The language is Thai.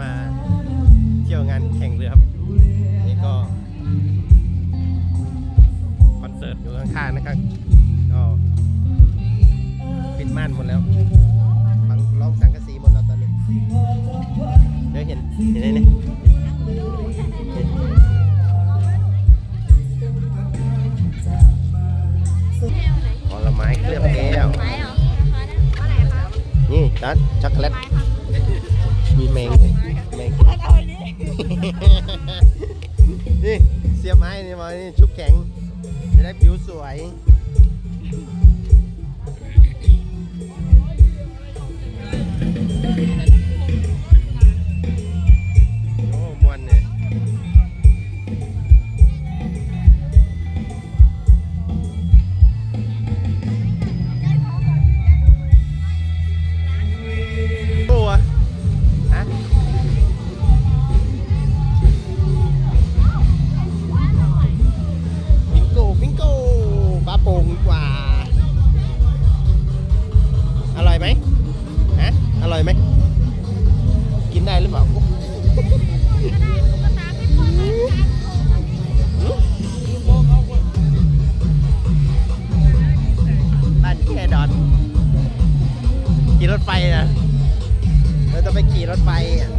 มาเที่ยวงานแข่งเรือครับ นี่ก็คอนเสิร์ตอยู่ข้างๆนะครับ ก็ปิดม่านหมดแล้วฟังร้องสังกะสีหมดแล้วตอนนี้เดี๋ยวเห็นเห็นไหมเนี่ยผลไม้เคลือบแก้วไม้เหรอเท่าร่คะนี่นัดช็อกโกแลตมีแมง นี่เสียบไม้นี่มานี่ชุบแข็งจะได้ผิวสวย โป่งกว่า อร่อยไหมฮะอร่อยไหม กินได้หรือเปล่าบ้านแค่ดอน ขี่รถไฟนะเราจะไปขี่รถไฟอะ